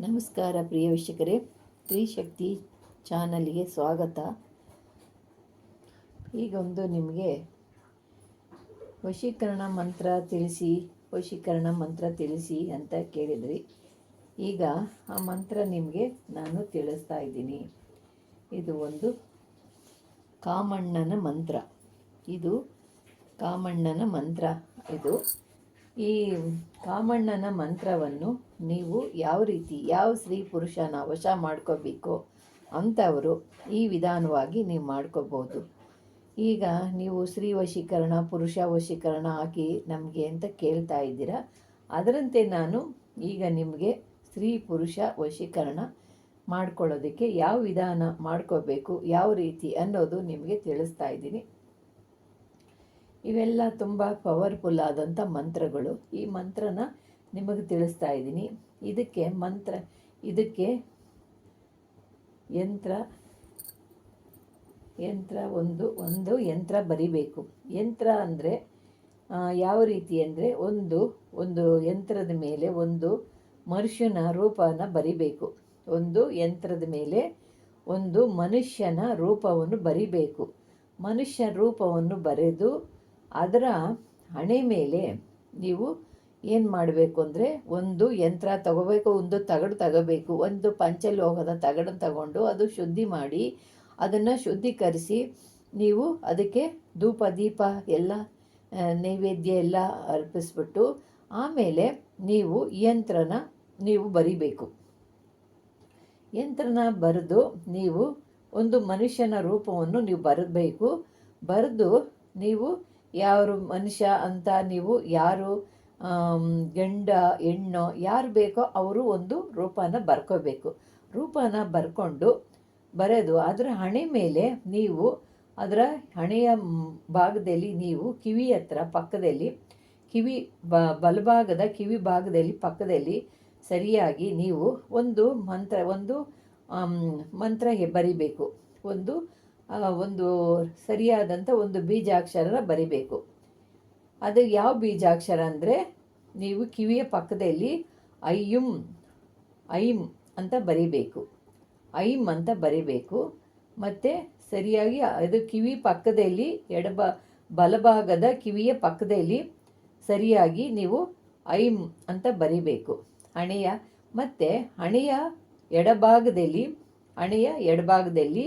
ನಮಸ್ಕಾರ ಪ್ರಿಯ ವೀಕ್ಷಕರೇ. ತ್ರಿಶಕ್ತಿ ಚಾನಲ್ಗೆ ಸ್ವಾಗತ. ಈಗೊಂದು ನಿಮಗೆ ವಶೀಕರಣ ಮಂತ್ರ ತಿಳಿಸಿ, ವಶೀಕರಣ ಮಂತ್ರ ತಿಳಿಸಿ ಅಂತ ಕೇಳಿದ್ರಿ. ಈಗ ಆ ಮಂತ್ರ ನಿಮಗೆ ನಾನು ತಿಳಿಸ್ತಾ ಇದ್ದೀನಿ. ಇದು ಒಂದು ಕಾಮಣ್ಣನ ಮಂತ್ರ. ಇದು ಕಾಮಣ್ಣನ ಮಂತ್ರ. ಇದು ಈ ಕಾಮಣ್ಣನ ಮಂತ್ರವನ್ನು ನೀವು ಯಾವ ರೀತಿ, ಯಾವ ಸ್ತ್ರೀ ಪುರುಷನ ವಶ ಮಾಡ್ಕೋಬೇಕು ಅಂಥವರು ಈ ವಿಧಾನವಾಗಿ ನೀವು ಮಾಡ್ಕೋಬೋದು ಈಗ ನೀವು ಸ್ತ್ರೀ ವಶೀಕರಣ, ಪುರುಷ ವಶೀಕರಣ ಹಾಕಿ ನಮಗೆ ಅಂತ ಕೇಳ್ತಾ ಇದ್ದೀರಾ? ಅದರಂತೆ ನಾನು ಈಗ ನಿಮಗೆ ಸ್ತ್ರೀ ಪುರುಷ ವಶೀಕರಣ ಮಾಡ್ಕೊಳ್ಳೋದಕ್ಕೆ ಯಾವ ವಿಧಾನ ಮಾಡ್ಕೋಬೇಕು, ಯಾವ ರೀತಿ ಅನ್ನೋದು ನಿಮಗೆ ತಿಳಿಸ್ತಾ ಇದ್ದೀನಿ. ಇವೆಲ್ಲ ತುಂಬ ಪವರ್ಫುಲ್ ಆದಂಥ ಮಂತ್ರಗಳು. ಈ ಮಂತ್ರನ ನಿಮಗೆ ತಿಳಿಸ್ತಾ ಇದ್ದೀನಿ. ಇದಕ್ಕೆ ಮಂತ್ರ, ಇದಕ್ಕೆ ಯಂತ್ರ ಯಂತ್ರ ಒಂದು ಒಂದು ಯಂತ್ರ ಬರಿಬೇಕು. ಯಂತ್ರ ಅಂದರೆ ಯಾವ ರೀತಿ ಅಂದರೆ ಒಂದು ಒಂದು ಯಂತ್ರದ ಮೇಲೆ ಒಂದು ಮನುಷ್ಯನ ರೂಪನ ಬರಿಬೇಕು. ಒಂದು ಯಂತ್ರದ ಮೇಲೆ ಒಂದು ಮನುಷ್ಯನ ರೂಪವನ್ನು ಬರಿಬೇಕು. ಮನುಷ್ಯ ರೂಪವನ್ನು ಬರೆದು ಅದರ ಹಣೆ ಮೇಲೆ ನೀವು ಏನು ಮಾಡಬೇಕು ಅಂದರೆ ಒಂದು ಯಂತ್ರ ತಗೋಬೇಕು, ಒಂದು ತಗಡು ತಗೋಬೇಕು, ಒಂದು ಪಂಚಲೋಹದ ತಗಡನ್ನು ತಗೊಂಡು ಅದು ಶುದ್ಧಿ ಮಾಡಿ ಅದನ್ನು ಶುದ್ಧೀಕರಿಸಿ ನೀವು ಅದಕ್ಕೆ ಧೂಪ, ದೀಪ ಎಲ್ಲ ನೈವೇದ್ಯ ಎಲ್ಲ ಅರ್ಪಿಸ್ಬಿಟ್ಟು ಆಮೇಲೆ ನೀವು ಯಂತ್ರನ ನೀವು ಬರಿಬೇಕು. ಯಂತ್ರನ ಬರೆದು ನೀವು ಒಂದು ಮನುಷ್ಯನ ರೂಪವನ್ನು ನೀವು ಬರಬೇಕು ಬರೆದು ನೀವು ಯಾರು ಮನುಷ್ಯ ಅಂತ ನೀವು ಯಾರು ಗಂಡ, ಹೆಣ್ಣು, ಯಾರು ಬೇಕೋ ಅವರು ಒಂದು ರೂಪನ ಬರ್ಕೋಬೇಕು. ರೂಪನ ಬರ್ಕೊಂಡು ಬರೆದು ಅದರ ಹಣೆ ಮೇಲೆ ನೀವು ಅದರ ಹಣೆಯ ಭಾಗದಲ್ಲಿ ನೀವು ಕಿವಿ ಹತ್ರ ಪಕ್ಕದಲ್ಲಿ, ಕಿವಿ ಬ, ಬಲಭಾಗದ ಕಿವಿ ಭಾಗದಲ್ಲಿ ಪಕ್ಕದಲ್ಲಿ ಸರಿಯಾಗಿ ನೀವು ಒಂದು ಮಂತ್ರ ಒಂದು ಮಂತ್ರ ಬರಿಬೇಕು. ಒಂದು ಒಂದು ಸರಿಯಾದಂಥ ಒಂದು ಬೀಜಾಕ್ಷರ ಬರಿಬೇಕು. ಅದು ಯಾವ ಬೀಜಾಕ್ಷರ ಅಂದರೆ ನೀವು ಕಿವಿಯ ಪಕ್ಕದಲ್ಲಿ ಐಯುಂ, ಐಂ ಅಂತ ಬರಿಬೇಕು. ಐಂ ಅಂತ ಬರಿಬೇಕು. ಮತ್ತು ಸರಿಯಾಗಿ ಅದು ಕಿವಿ ಪಕ್ಕದಲ್ಲಿ ಎಡಬ, ಬಲಭಾಗದ ಕಿವಿಯ ಪಕ್ಕದಲ್ಲಿ ಸರಿಯಾಗಿ ನೀವು ಐಂ ಅಂತ ಬರಿಬೇಕು. ಹಣೆಯ, ಮತ್ತು ಹಣೆಯ ಎಡಭಾಗದಲ್ಲಿ ಹಣೆಯ ಎಡಭಾಗದಲ್ಲಿ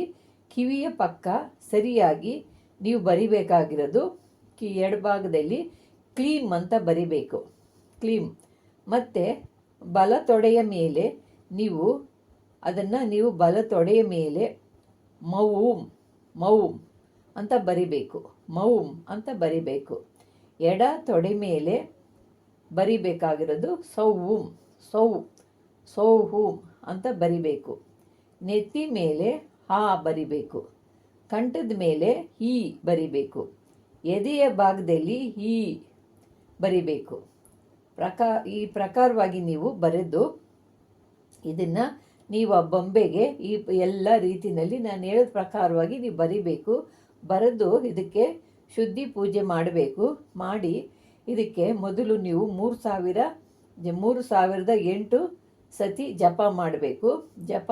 ಕಿವಿಯ ಪಕ್ಕ ಸರಿಯಾಗಿ ನೀವು ಬರಿಬೇಕಾಗಿರೋದು ಕಿ ಎಡಭಾಗದಲ್ಲಿ ಕ್ಲೀಮ್ ಅಂತ ಬರಿಬೇಕು. ಕ್ಲೀಮ್. ಮತ್ತು ಬಲ ತೊಡೆಯ ಮೇಲೆ ನೀವು ಅದನ್ನು ನೀವು ಬಲ ತೊಡೆಯ ಮೇಲೆ ಮೌಮ್ ಮೌಮ್ ಅಂತ ಬರಿಬೇಕು. ಮೌಮ್ ಅಂತ ಬರಿಬೇಕು. ಎಡ ತೊಡೆ ಮೇಲೆ ಬರಿಬೇಕಾಗಿರೋದು ಸೌವುಮ್ ಸೌ, ಸೌಹೂಮ್ ಅಂತ ಬರಿಬೇಕು. ನೆತ್ತಿ ಮೇಲೆ ಹಾ ಬರಿಬೇಕು. ಕಂಠದ ಮೇಲೆ ಹಿ ಬರಿಬೇಕು. ಎದೆಯ ಭಾಗದಲ್ಲಿ ಹಿ ಬರಿಬೇಕು. ಪ್ರಕಾರ ಈ ಪ್ರಕಾರವಾಗಿ ನೀವು ಬರೆದು ಇದನ್ನು ನೀವು ಆ ಬೊಂಬೆಗೆ ಈ ಎಲ್ಲ ರೀತಿಯಲ್ಲಿ ನಾನು ಹೇಳಿದ ಪ್ರಕಾರವಾಗಿ ನೀವು ಬರಿಬೇಕು. ಬರೆದು ಇದಕ್ಕೆ ಶುದ್ಧಿ ಪೂಜೆ ಮಾಡಬೇಕು. ಮಾಡಿ ಇದಕ್ಕೆ ಮೊದಲು ನೀವು ಮೂರು ಸಾವಿರ ಮೂರು ಸಾವಿರದ ಎಂಟು ಸತಿ ಜಪ ಮಾಡಬೇಕು. ಜಪ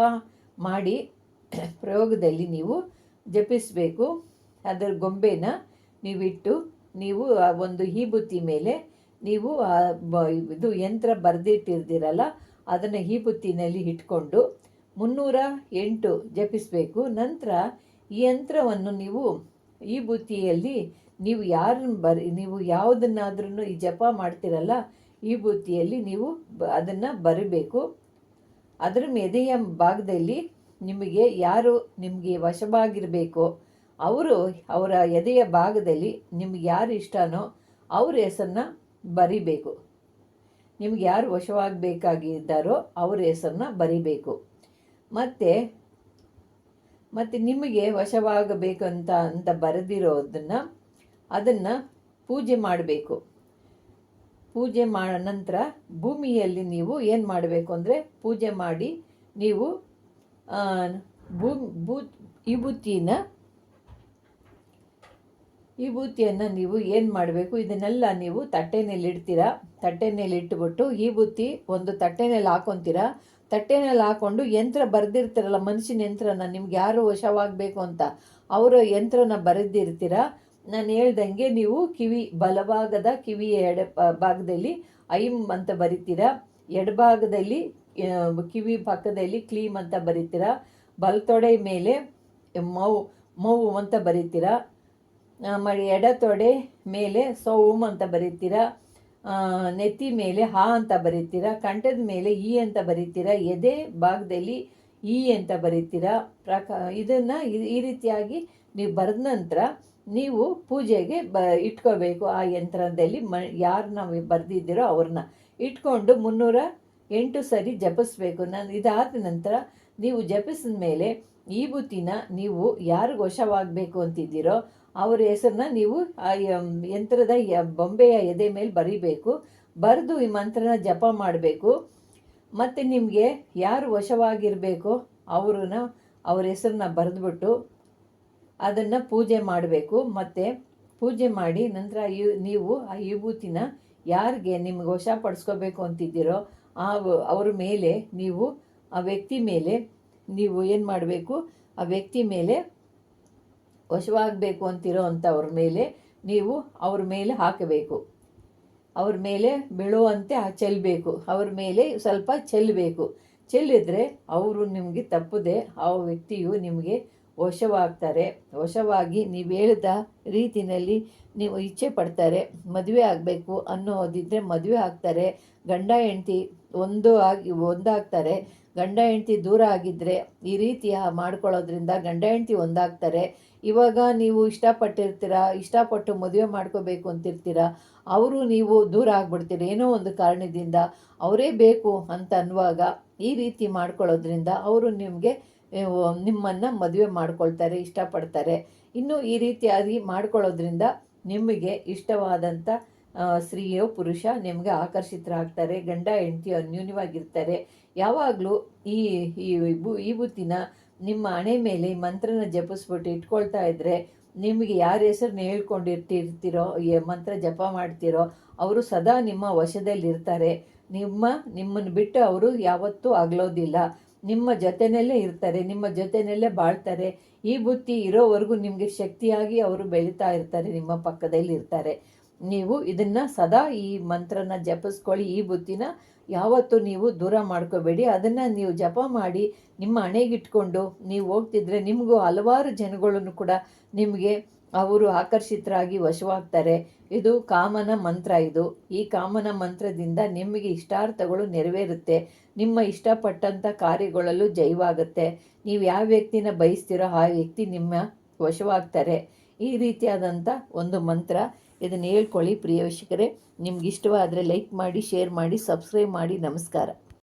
ಮಾಡಿ ಪ್ರಯೋಗದಲ್ಲಿ ನೀವು ಜಪಿಸಬೇಕು. ಅದರ ಗೊಂಬೆನ ನೀವಿಟ್ಟು, ನೀವು ಆ ಒಂದು ಹೀಬುತ್ತಿ ಮೇಲೆ ನೀವು ಇದು ಯಂತ್ರ ಬರೆದಿಟ್ಟಿರ್ದಿರಲ್ಲ, ಅದನ್ನು ಹೀಬುತ್ತಿನಲ್ಲಿ ಇಟ್ಕೊಂಡು ಮುನ್ನೂರ ಎಂಟು ಜಪಿಸಬೇಕು. ನಂತರ ಈ ಯಂತ್ರವನ್ನು ನೀವು ಈ ಬುತ್ತಿಯಲ್ಲಿ ನೀವು ಯಾರನ್ನು ಬರಿ, ನೀವು ಯಾವುದನ್ನಾದ್ರೂ ಈ ಜಪ ಮಾಡ್ತಿರಲ್ಲ ಈ ಬುತ್ತಿಯಲ್ಲಿ ನೀವು ಅದನ್ನು ಬರಿಬೇಕು. ಅದರ ಮೆದೆಯ ಭಾಗದಲ್ಲಿ ನಿಮಗೆ ಯಾರು ನಿಮಗೆ ವಶವಾಗಿರಬೇಕೋ ಅವರು ಅವರ ಎದೆಯ ಭಾಗದಲ್ಲಿ ನಿಮ್ಗೆ ಯಾರು ಇಷ್ಟನೋ ಅವ್ರ ಹೆಸರನ್ನ ಬರಿಬೇಕು. ನಿಮ್ಗೆ ಯಾರು ವಶವಾಗಬೇಕಾಗಿದ್ದಾರೋ ಅವ್ರ ಹೆಸರನ್ನ ಬರಿಬೇಕು. ಮತ್ತು ಮತ್ತು ನಿಮಗೆ ವಶವಾಗಬೇಕಂತ ಅಂತ ಬರೆದಿರೋದನ್ನು ಅದನ್ನು ಪೂಜೆ ಮಾಡಬೇಕು. ಪೂಜೆ ಮಾಡ ನಂತರ ಭೂಮಿಯಲ್ಲಿ ನೀವು ಏನು ಮಾಡಬೇಕು ಅಂದರೆ ಪೂಜೆ ಮಾಡಿ ನೀವು ಭೂ ಭೂ ವಿಭೂತಿನ ವಿಭೂತಿಯನ್ನು ನೀವು ಏನು ಮಾಡಬೇಕು? ಇದನ್ನೆಲ್ಲ ನೀವು ತಟ್ಟೆನಲ್ಲಿ ಇಡ್ತೀರಾ? ತಟ್ಟೆನಲ್ಲಿ ಈ ವಿಭೂತಿ ಒಂದು ತಟ್ಟೆನಲ್ಲಿ ಹಾಕೊತೀರಾ? ತಟ್ಟೆನಲ್ಲಿ ಹಾಕೊಂಡು ಯಂತ್ರ ಬರೆದಿರ್ತೀರಲ್ಲ, ಮನುಷ್ಯನ ಯಂತ್ರನ, ನಿಮ್ಗೆ ಯಾರು ವಶವಾಗಬೇಕು ಅಂತ, ಅವರ ಯಂತ್ರನ ಬರೆದಿರ್ತೀರ? ನಾನು ಹೇಳ್ದಂಗೆ ನೀವು ಕಿವಿ, ಬಲಭಾಗದ ಕಿವಿಯ ಎಡ, ಭಾಗದಲ್ಲಿ ಐಮ್ ಅಂತ ಬರಿತೀರ? ಎಡಭಾಗದಲ್ಲಿ ಕಿವಿ ಪಕ್ಕದಲ್ಲಿ ಕ್ಲೀಮ್ ಅಂತ ಬರಿತೀರಾ? ಬಲತೊಡೆ ಮೇಲೆ ಮೌ ಮೌ ಅಂತ ಬರಿತೀರಾ? ಆಮೇಲೆ ಎಡತೊಡೆ ಮೇಲೆ ಸೌಮ್ ಅಂತ ಬರಿತೀರಾ? ನೆತ್ತಿ ಮೇಲೆ ಹಾ ಅಂತ ಬರಿತೀರಾ? ಕಂಠದ ಮೇಲೆ ಈ ಅಂತ ಬರಿತೀರಾ? ಎದೆ ಭಾಗದಲ್ಲಿ ಈ ಅಂತ ಬರಿತೀರಾ? ಪ್ರಕ, ಇದನ್ನು ಈ ರೀತಿಯಾಗಿ ನೀವು ಬರೆದ ನಂತರ ನೀವು ಪೂಜೆಗೆ ಬ, ಇಟ್ಕೋಬೇಕು ಆ ಯಂತ್ರದಲ್ಲಿ ಮ ಯಾರು ನಾವು ಬರೆದಿದ್ದೀರೋ ಅವ್ರನ್ನ. ಇಟ್ಕೊಂಡು ಮುನ್ನೂರ ಎಂಟು ಸರಿ ಜಪಿಸ್ಬೇಕು. ನಾನು ಇದಾದ ನಂತರ ನೀವು ಜಪಿಸಿದ ಮೇಲೆ ಈ ಬುತ್ತಿನ ನೀವು ಯಾರಿಗೆ ವಶವಾಗಬೇಕು ಅಂತಿದ್ದೀರೋ ಅವರ ಹೆಸರನ್ನ ನೀವು ಆ ಯಂತ್ರದ ಬೊಂಬೆಯ ಎದೆ ಮೇಲೆ ಬರಿಬೇಕು. ಬರೆದು ಈ ಮಂತ್ರನ ಜಪ ಮಾಡಬೇಕು. ಮತ್ತು ನಿಮಗೆ ಯಾರು ವಶವಾಗಿರಬೇಕು ಅವ್ರನ್ನ, ಅವ್ರ ಹೆಸರನ್ನ ಬರೆದ್ಬಿಟ್ಟು ಅದನ್ನು ಪೂಜೆ ಮಾಡಬೇಕು. ಮತ್ತು ಪೂಜೆ ಮಾಡಿ ನಂತರ ನೀವು ಆ ವಿಭೂತಿನ ಯಾರಿಗೆ ನಿಮ್ಗೆ ವಶಪಡಿಸ್ಕೋಬೇಕು ಅಂತಿದ್ದೀರೋ ಆ ಅವ್ರ ಮೇಲೆ ನೀವು, ಆ ವ್ಯಕ್ತಿ ಮೇಲೆ ನೀವು ಏನು ಮಾಡಬೇಕು? ಆ ವ್ಯಕ್ತಿ ಮೇಲೆ ವಶವಾಗಬೇಕು ಅಂತಿರೋ ಅಂಥವ್ರ ಮೇಲೆ ನೀವು ಅವ್ರ ಮೇಲೆ ಹಾಕಬೇಕು. ಅವ್ರ ಮೇಲೆ ಬೀಳುವಂತೆ ಚೆಲ್ಲಬೇಕು ಅವ್ರ ಮೇಲೆ ಸ್ವಲ್ಪ ಚೆಲ್ಲಬೇಕು ಚೆಲ್ಲಿದ್ರೆ ಅವರು ನಿಮಗೆ ತಪ್ಪದೆ ಆ ವ್ಯಕ್ತಿಯು ನಿಮಗೆ ವಶವಾಗ್ತಾರೆ. ವಶವಾಗಿ ನೀವು ಹೇಳಿದ ರೀತಿಯಲ್ಲಿ ನೀವು ಇಚ್ಛೆ ಪಡ್ತಾರೆ, ಮದುವೆ ಆಗಬೇಕು ಅನ್ನೋದಿದ್ದರೆ ಮದುವೆ ಆಗ್ತಾರೆ. ಗಂಡ, ಹೆಂಡತಿ ಒಂದು ಆಗಿ, ಒಂದಾಗ್ತಾರೆ. ಗಂಡ, ಹೆಂಡತಿ ದೂರ ಆಗಿದ್ದರೆ ಈ ರೀತಿಯ ಮಾಡ್ಕೊಳ್ಳೋದ್ರಿಂದ ಗಂಡ, ಹೆಂಡತಿ ಒಂದಾಗ್ತಾರೆ. ಇವಾಗ ನೀವು ಇಷ್ಟಪಟ್ಟಿರ್ತೀರ, ಇಷ್ಟಪಟ್ಟು ಮದುವೆ ಮಾಡ್ಕೋಬೇಕು ಅಂತಿರ್ತೀರ, ಅವರು ನೀವು ದೂರ ಆಗ್ಬಿಡ್ತೀರ ಏನೋ ಒಂದು ಕಾರಣದಿಂದ. ಅವರೇ ಬೇಕು ಅಂತ ಅನ್ನುವಾಗ ಈ ರೀತಿ ಮಾಡ್ಕೊಳ್ಳೋದ್ರಿಂದ ಅವರು ನಿಮಗೆ ನಿಮ್ಮನ್ನು ಮದುವೆ ಮಾಡ್ಕೊಳ್ತಾರೆ, ಇಷ್ಟಪಡ್ತಾರೆ. ಇನ್ನು ಈ ರೀತಿಯಾಗಿ ಮಾಡ್ಕೊಳ್ಳೋದ್ರಿಂದ ನಿಮಗೆ ಇಷ್ಟವಾದಂಥ ಸ್ತ್ರೀಯೋ ಪುರುಷ ನಿಮಗೆ ಆಕರ್ಷಿತರಾಗ್ತಾರೆ, ಗಂಡ, ಹೆಂಡತಿ ಅನ್ಯೂನ್ಯವಾಗಿರ್ತಾರೆ. ಯಾವಾಗಲೂ ಈ ಈ ಈ ನಿಮ್ಮ ಹಣೆ ಮೇಲೆ ಮಂತ್ರನ ಜಪಿಸ್ಬಿಟ್ಟು ಇಟ್ಕೊಳ್ತಾ ಇದ್ದರೆ ನಿಮಗೆ ಯಾರ ಹೆಸರನ್ನ ಹೇಳ್ಕೊಂಡಿರ್ತಿರ್ತಿರೋ ಮಂತ್ರ ಜಪ ಮಾಡ್ತಿರೋ, ಅವರು ಸದಾ ನಿಮ್ಮ ವಶದಲ್ಲಿರ್ತಾರೆ. ನಿಮ್ಮ, ನಿಮ್ಮನ್ನು ಬಿಟ್ಟು ಅವರು ಯಾವತ್ತೂ ಆಗಲೋದಿಲ್ಲ ನಿಮ್ಮ ಜೊತೆಯಲ್ಲೇ ಇರ್ತಾರೆ, ನಿಮ್ಮ ಜೊತೆಯಲ್ಲೇ ಬಾಳ್ತಾರೆ. ಈ ಬುತ್ತಿ ಇರೋವರೆಗೂ ನಿಮಗೆ ಶಕ್ತಿಯಾಗಿ ಅವರು ಬೆಳೀತಾ ಇರ್ತಾರೆ, ನಿಮ್ಮ ಪಕ್ಕದಲ್ಲಿ ಇರ್ತಾರೆ. ನೀವು ಇದನ್ನು ಸದಾ ಈ ಮಂತ್ರನ ಜಪಿಸ್ಕೊಳ್ಳಿ. ಈ ಬುತ್ತಿನ ಯಾವತ್ತೂ ನೀವು ದೂರ ಮಾಡ್ಕೋಬೇಡಿ. ಅದನ್ನು ನೀವು ಜಪ ಮಾಡಿ, ನಿಮ್ಮ ಹಣೆಗಿಟ್ಕೊಂಡು ನೀವು ಹೋಗ್ತಿದ್ರೆ ನಿಮಗೂ ಹಲವಾರು ಜನಗಳನ್ನು ಕೂಡ ನಿಮಗೆ ಅವರು ಆಕರ್ಷಿತರಾಗಿ ವಶವಾಗ್ತಾರೆ. ಇದು ಕಾಮನ ಮಂತ್ರ ಇದು. ಈ ಕಾಮನ ಮಂತ್ರದಿಂದ ನಿಮಗೆ ಇಷ್ಟಾರ್ಥಗಳು ನೆರವೇರುತ್ತೆ. ನಿಮ್ಮ ಇಷ್ಟಪಟ್ಟಂಥ ಕಾರ್ಯಗಳಲ್ಲೂ ಜಯವಾಗುತ್ತೆ. ನೀವು ಯಾವ ವ್ಯಕ್ತಿನ ಬಯಸ್ತೀರೋ ಆ ವ್ಯಕ್ತಿ ನಿಮ್ಮ ವಶವಾಗ್ತಾರೆ. ಈ ರೀತಿಯಾದಂಥ ಒಂದು ಮಂತ್ರ. ಇದನ್ನು ಹೇಳ್ಕೊಳ್ಳಿ ಪ್ರಿಯ ವೀಕ್ಷಕರೇ. ನಿಮ್ಗೆ ಇಷ್ಟವಾದರೆ ಲೈಕ್ ಮಾಡಿ, ಶೇರ್ ಮಾಡಿ, ಸಬ್ಸ್ಕ್ರೈಬ್ ಮಾಡಿ. ನಮಸ್ಕಾರ.